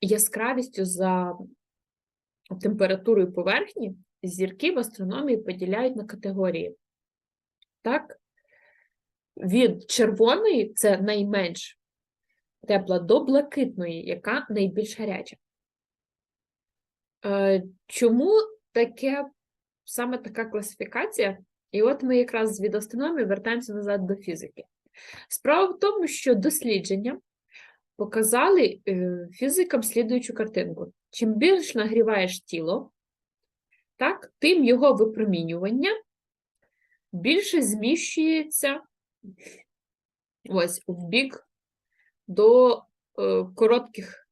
яскравістю за температурою поверхні зірки в астрономії поділяють на категорії. Так? Від червоної це найменш тепла до блакитної, яка найбільш гаряча. Е, Чому таке, саме така класифікація? І от ми якраз від астрономії вертаємося назад до фізики. Справа в тому, що дослідження показали е, фізикам слідуючу картинку. Чим більш нагріваєш тіло, так, тим його випромінювання більше зміщується ось в бік до е, коротких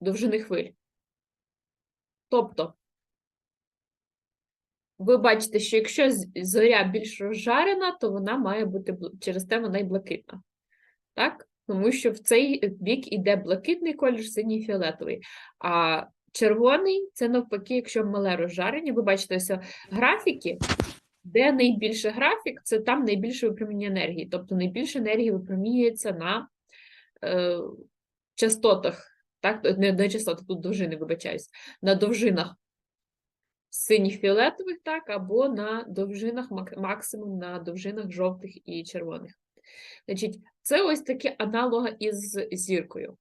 довжини хвиль. Тобто, ви бачите, що якщо зоря більш розжарена, то вона має бути через те вона й блакитна. Так? Тому що в цей бік іде блакитний колір, синій фіолетовий. А червоний це навпаки, якщо мале розжарення. Ви бачите ось графіки, де найбільше графік, це там найбільше випромінення енергії. Тобто найбільше енергії випромінюється на е, частотах, так? Не на частотах, тут довжини, вибачаюсь, на довжинах синіх фіолетових, так, або на довжинах максимум на довжинах жовтих і червоних. Значить, це ось такі аналога із зіркою.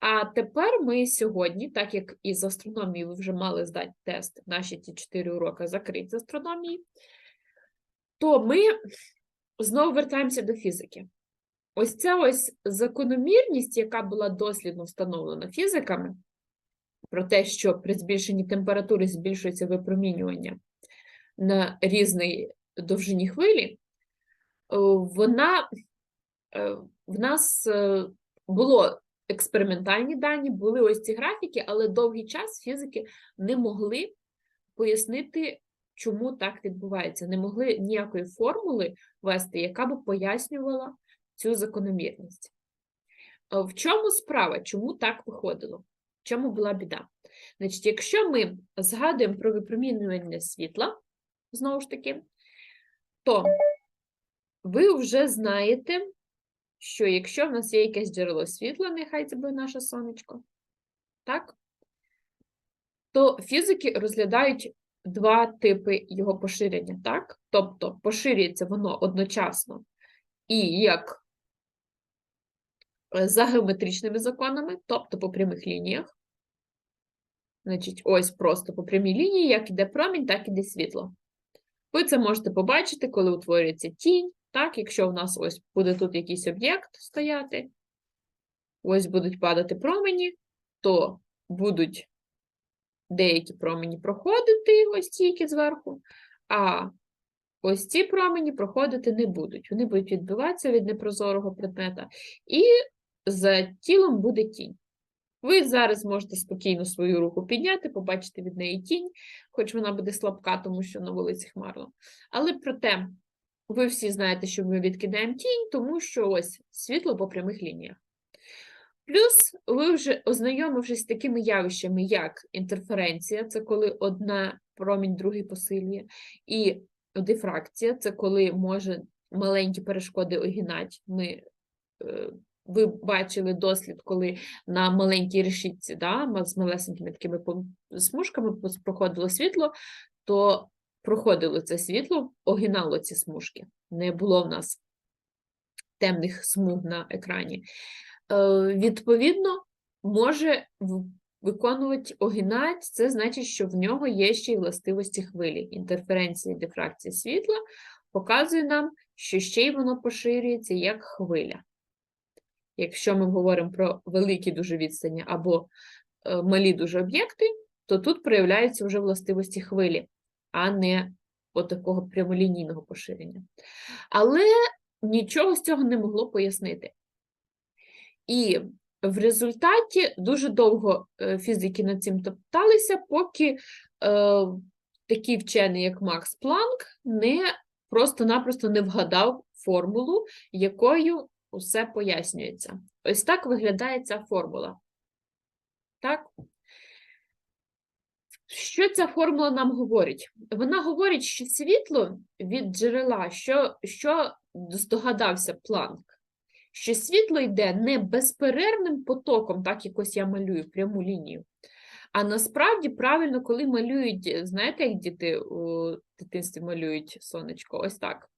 А тепер ми сьогодні, так як із астрономії ви вже мали здати тест, наші ті 4 уроки закриті з астрономії, то ми знову вертаємося до фізики. Ось ця ось закономірність, яка була дослідно встановлена фізиками, про те, що при збільшенні температури збільшується випромінювання на різній довжині хвилі, вона в нас е, було експериментальні дані, були ось ці графіки, але довгий час фізики не могли пояснити, чому так відбувається. Не могли ніякої формули ввести, яка б пояснювала цю закономірність. Е, В чому справа? Чому так виходило? В чому була біда? Значить, якщо ми згадуємо про випромінювання світла, знову ж таки, то ви вже знаєте, що якщо в нас є якесь джерело світла, нехай це буде наше сонечко, так? То фізики розглядають два типи його поширення, так? Тобто поширюється воно одночасно і як е, за геометричними законами, тобто по прямих лініях. Значить, ось просто по прямій лінії, як іде промінь, так іде світло. Ви це можете побачити, коли утворюється тінь. Так, якщо в нас ось буде тут якийсь об'єкт стояти, ось будуть падати промені, то будуть деякі промені проходити ось які зверху, а ось ці промені проходити не будуть. Вони будуть відбиватися від непрозорого предмета, і за тілом буде тінь. Ви зараз можете спокійно свою руку підняти, побачити від неї тінь, хоч вона буде слабка, тому що на вулиці хмарно. Але проте, ви всі знаєте, що ми відкидаємо тінь, тому що ось світло по прямих лініях. Плюс ви вже ознайомившись з такими явищами, як інтерференція, це коли одна промінь другий посилює, і дифракція це коли може маленькі перешкоди огинати. Ми, е, ви бачили дослід, коли на маленькій решітці да, з малесенькими такими смужками проходило світло, то проходило це світло, огинало ці смужки. Не було в нас темних смуг на екрані. Е, Відповідно, може виконувати огинать, це значить, що в нього є ще й властивості хвилі. Інтерференція і дифракція світла показує нам, що ще й воно поширюється як хвиля. Якщо ми говоримо про великі дуже відстані або е, малі дуже об'єкти, то тут проявляються вже властивості хвилі, не от такого прямолінійного поширення. Але нічого з цього не могло пояснити. І в результаті дуже довго е, фізики над цим топталися, поки е, такий вчений, як Макс Планк, не просто-напросто не вгадав формулу, якою усе пояснюється. Ось так виглядає ця формула. Так? Що ця формула нам говорить? Вона говорить, що світло від джерела, що, що здогадався Планк, що світло йде не безперервним потоком, так якось я малюю пряму лінію. А насправді правильно, коли малюють, знаєте, як діти у дитинстві малюють сонечко, ось так.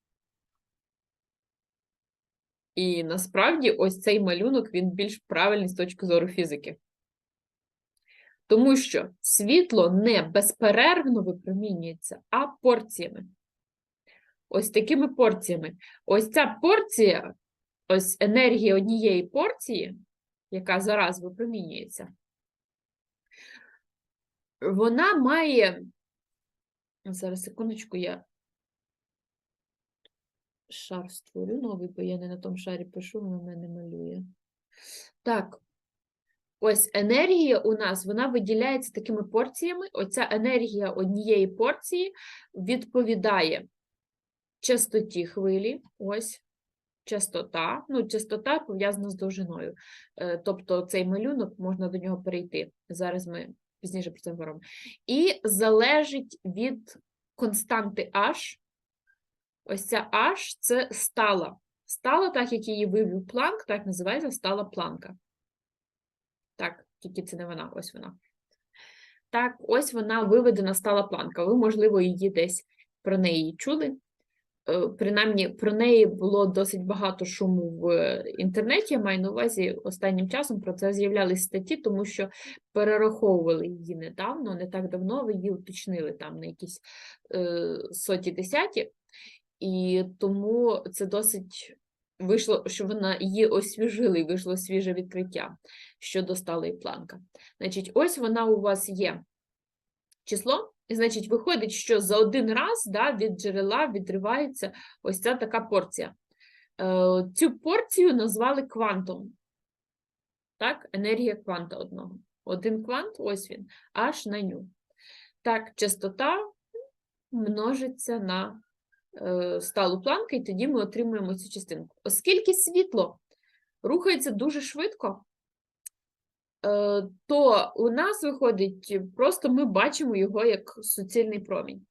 І насправді ось цей малюнок він більш правильний з точки зору фізики. Тому що світло не безперервно випромінюється, а порціями. Ось такими порціями. Ось ця порція, ось енергія однієї порції, яка зараз випромінюється, вона має. Зараз секундочку, я шар створю новий, бо я не на тому шарі пишу, воно мене малює. Так, ось енергія у нас вона виділяється такими порціями. Оця енергія однієї порції відповідає частоті хвилі. Ось частота. Ну, частота пов'язана з довжиною. Е, Тобто цей малюнок можна до нього перейти. Зараз ми пізніше про це говоримо. І залежить від константи H. Ось ця H це стала. Стала, так як її вивів планк, так називається стала планка. Так, тільки це не вона, ось вона. Так, ось вона виведена стала планка. Ви, можливо, її десь про неї чули. Е, Принаймні, про неї було досить багато шуму в інтернеті. Я маю на увазі останнім часом про це з'являлись статті, тому що перераховували її недавно, не так давно, ви її уточнили там на якісь е, соті десяті. І тому це досить вийшло, що вона її освіжили, і вийшло свіже відкриття щодо сталої планка. Значить, ось вона у вас є число, і значить, виходить, що за один раз да, від джерела відривається ось ця така порція. Е, Цю порцію назвали квантом. Так, енергія кванта одного. Один квант, ось він, аж на ню. Так, частота множиться на сталу планку, і тоді ми отримуємо цю частинку. Оскільки світло рухається дуже швидко, е, то у нас виходить, просто ми бачимо його як суцільний промінь.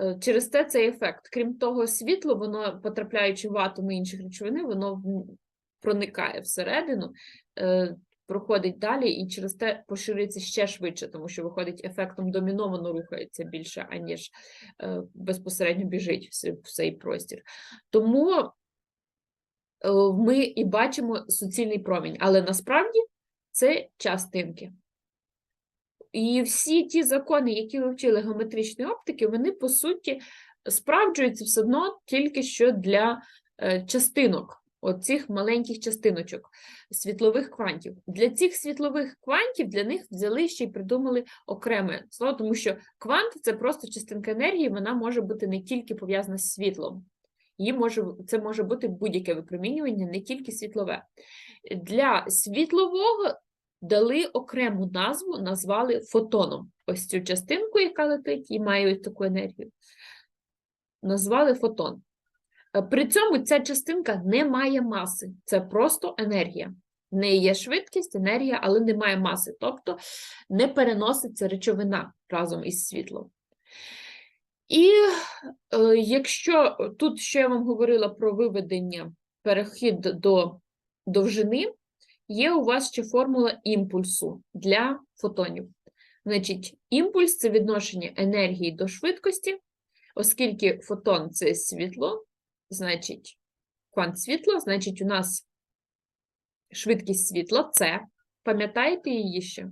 Е, Через те цей ефект. Крім того, світло, воно, потрапляючи в атоми інших речовини, воно проникає всередину, е, проходить далі і через те поширюється ще швидше, тому що виходить ефектом доміно, воно рухається більше, аніж е, безпосередньо біжить в цей простір. Тому е, ми і бачимо суцільний промінь, але насправді це частинки. І всі ті закони, які ви вчили геометричної оптики, вони по суті справджуються все одно тільки що для е, частинок, оцих маленьких частиночок, світлових квантів. Для цих світлових квантів для них взяли ще й придумали окреме слово, тому що квант це просто частинка енергії, вона може бути не тільки пов'язана з світлом. Її може, це може бути будь-яке випромінювання, не тільки світлове. Для світлового дали окрему назву, назвали фотоном. Ось цю частинку, яка летить і має ось таку енергію, назвали фотон. Е, При цьому ця частинка не має маси, це просто енергія. В неї є швидкість, енергія, але не має маси, тобто не переноситься речовина разом із світлом. І е, якщо тут ще я вам говорила про виведення, перехід до довжини, є у вас ще формула імпульсу для фотонів. Значить, імпульс це відношення енергії до швидкості, оскільки фотон це світло, значить, квант світла, значить, у нас швидкість світла це. Пам'ятаєте її ще?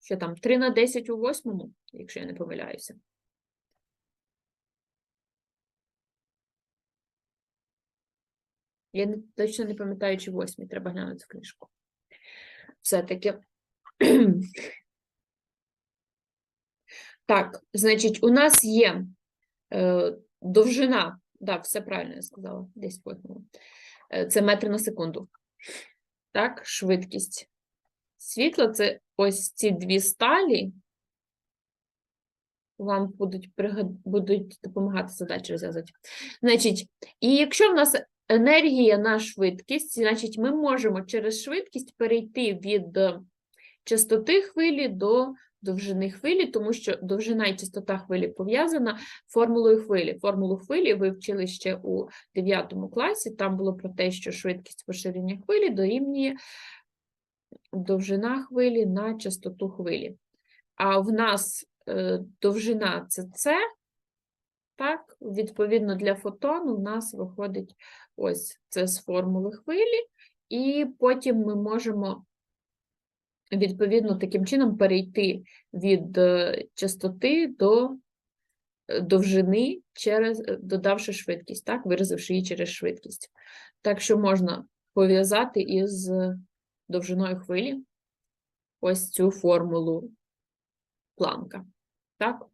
Що там, 3 на 10 у восьмому, якщо я не помиляюся. Я точно не пам'ятаю, чи восьмій, треба глянути в книжку. Все-таки. Так, значить, у нас є довжина, так, все правильно я сказала, десь восьмого. Е, Це метри на секунду. Так, швидкість. Світло це ось ці дві сталі. Вам будуть, будуть допомагати задачі розв'язати. Значить, і якщо в нас енергія на швидкість, значить ми можемо через швидкість перейти від е, частоти хвилі до довжини хвилі, тому що довжина і частота хвилі пов'язана формулою хвилі. Формулу хвилі ви вчили ще у 9 класі. Там було про те, що швидкість поширення хвилі дорівнює довжина хвилі на частоту хвилі. А в нас е, довжина це це, так, відповідно для фотону, в нас виходить ось це з формули хвилі, і потім ми можемо відповідно таким чином перейти від е, частоти до е, довжини, через, е, додавши швидкість, так, виразивши її через швидкість. Так що можна пов'язати із довжиною хвилі ось цю формулу планка. Так?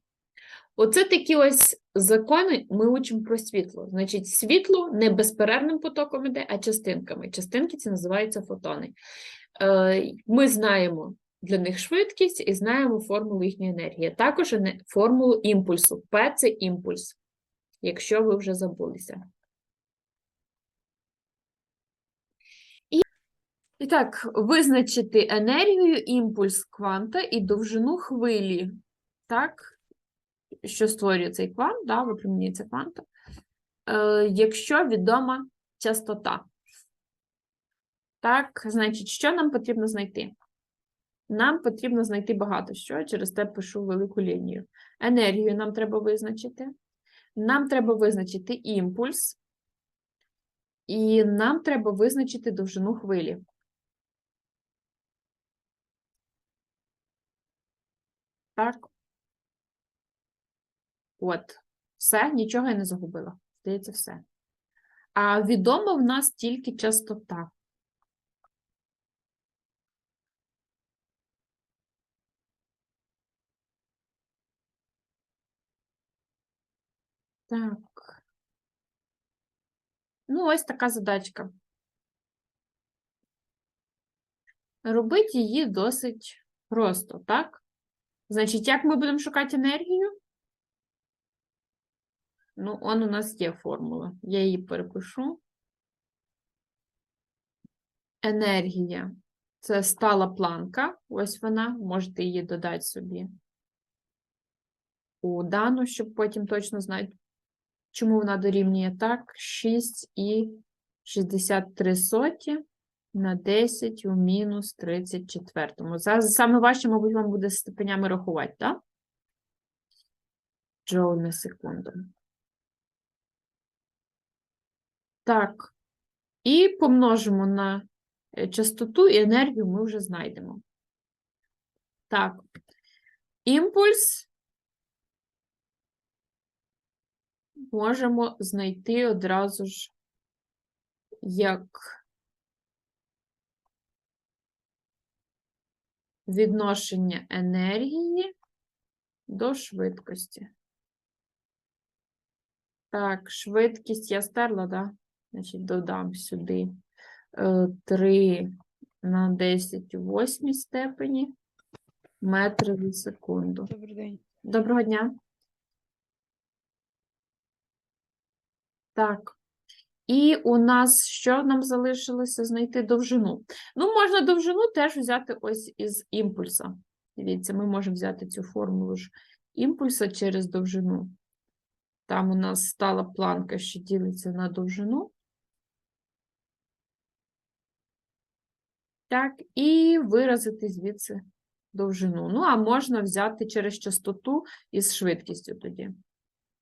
Оце такі ось закони ми учимо про світло. Значить, світло не безперервним потоком іде, а частинками. Частинки це називаються фотони. Е, Ми знаємо для них швидкість і знаємо формулу їхньої енергії. Також формулу імпульсу. P – це імпульс, якщо ви вже забулися. І так, визначити енергію, імпульс кванта і довжину хвилі. Так? що створює цей квант, да, випромінюється кванта, е, якщо відома частота. Так, значить, що нам потрібно знайти? Нам потрібно знайти багато що, через те пишу велику лінію. Енергію нам треба визначити. Нам треба визначити імпульс, і нам треба визначити довжину хвилі. Так. От, все, нічого я не загубила. Здається, все. А відома в нас тільки частота. Так. Ну, ось така задачка. Робити її досить просто, так? Значить, як ми будемо шукати енергію? Ну, он у нас є формула. Я її перепишу. Енергія це стала планка. Ось вона. Можете її додати собі у дану, щоб потім точно знати, чому вона дорівнює так. 6,63 соті на 10 у мінус 34. Зараз саме важче, мабуть, вам буде з степенями рахувати, так? Джоуль на секунду. Так, і помножимо на е, частоту і енергію ми вже знайдемо. Так, імпульс можемо знайти одразу ж як відношення енергії до швидкості. Так, швидкість я стерла? Да? Значить, додам сюди 3 на 10 у 8 степені метри за секунду. Добрий день. Доброго дня. Так. І у нас що нам залишилося знайти довжину? Ну, можна довжину теж взяти ось із імпульса. Дивіться, ми можемо взяти цю формулу ж імпульса через довжину. Там у нас стала планка, що ділиться на довжину. Так, і виразити звідси довжину. Ну, а можна взяти через частоту із швидкістю тоді.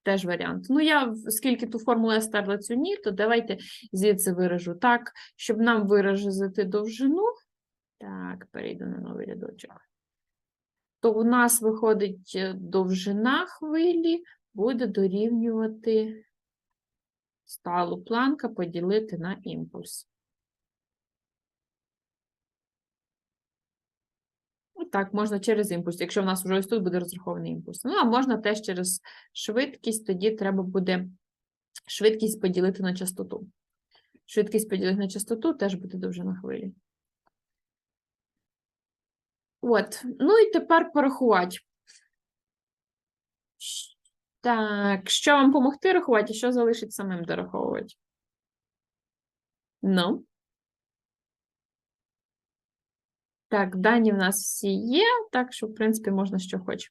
Теж варіант. Ну, я, оскільки ту формулу я стерла цю ні, то давайте звідси виражу так, щоб нам виразити довжину. Так, перейду на новий рядочок. То у нас виходить е, довжина хвилі буде дорівнювати сталу планка поділити на імпульс. Так, можна через імпульс, якщо в нас вже ось тут буде розрахований імпульс. Ну, а можна теж через швидкість, тоді треба буде швидкість поділити на частоту. Швидкість поділити на частоту теж буде довжина хвилі. От, ну і тепер порахувати. Так, що вам допомогти рахувати, і що залишить самим дораховувати? Ну. Так, дані в нас всі є, так що, в принципі, можна що хоче.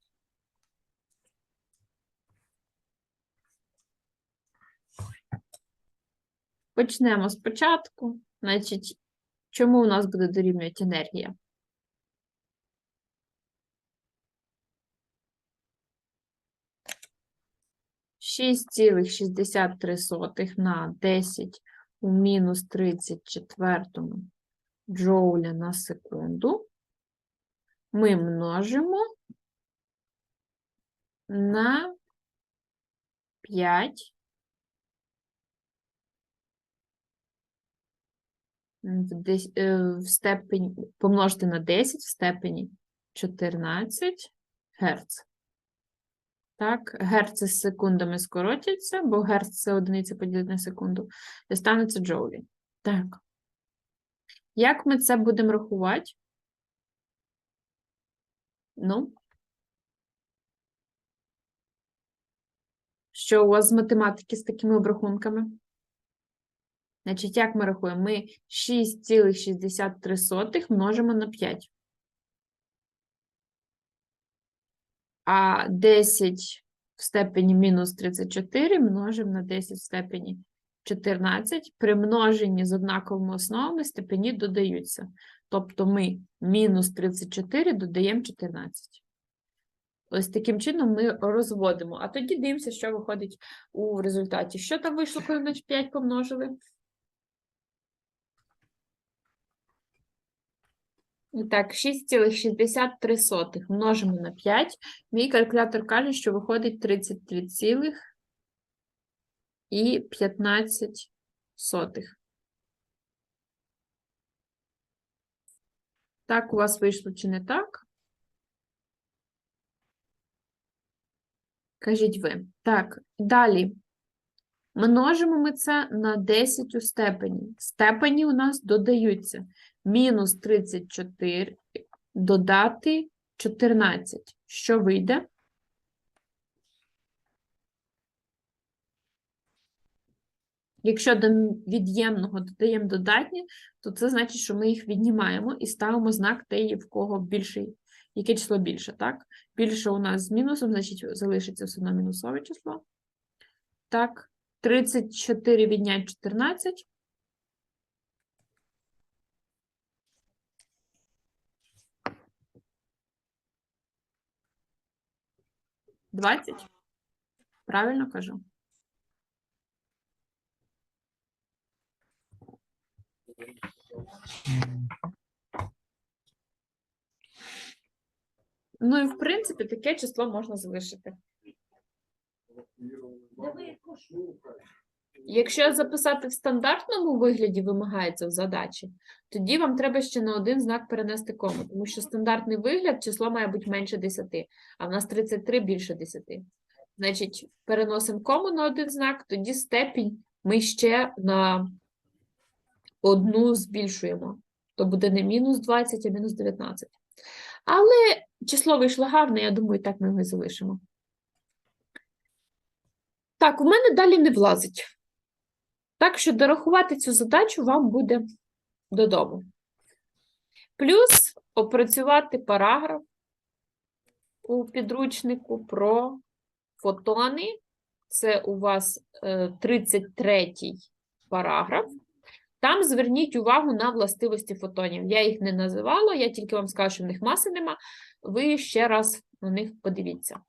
Почнемо спочатку. Значить, чому у нас буде дорівнювати енергія? Шість цілих шістдесят три сотих на 10 у мінус 34 джоуля на секунду ми множимо на 5 в, дес- е, степені, помножити на 10 в степені 14 Герц. Так, герци з секундами скоротяться, бо герц це одиниця поділити на секунду, і станеться джоулі. Так. Як ми це будемо рахувати? Ну. Що у вас з математики з такими обрахунками? Значить, як ми рахуємо? Ми 6,63 множимо на 5. А 10 в степені мінус 34 множимо на 10 в степені 14. При множенні з однаковими основами степені додаються. Тобто ми мінус 34 додаємо 14. Ось таким чином ми розводимо. А тоді дивимося, що виходить у результаті. Що там вийшло, коли на 5 помножили? І так, 6,63 множимо на 5. Мій калькулятор каже, що виходить 33 цілих і 15 сотих. Так, у вас вийшло чи не так? Кажіть ви. Так, далі. Множимо ми це на 10 у степені. Степені у нас додаються. Мінус 34 додати 14. Що вийде? Якщо до від'ємного додаємо додатні, то це значить, що ми їх віднімаємо і ставимо знак те, в кого більший, яке число більше, так? Більше у нас з мінусом, значить залишиться все одно мінусове число. Так, 34 віднять 14. Двадцять? Правильно кажу? Ну і в принципі таке число можна залишити. Якщо записати в стандартному вигляді вимагається в задачі, тоді вам треба ще на один знак перенести кому, тому що стандартний вигляд число має бути менше 10, а в нас 33 більше 10. Значить, переносимо кому на один знак, тоді степінь ми ще на одну збільшуємо. То буде не мінус 20, а мінус 19. Але число вийшло гарне, я думаю, так ми його і залишимо. Так, у мене далі не влазить. Так що дорахувати цю задачу вам буде додому. Плюс опрацювати параграф у підручнику про фотони. Це у вас 33-й параграф. Там зверніть увагу на властивості фотонів. Я їх не називала, я тільки вам скажу, що в них маси нема. Ви ще раз на них подивіться.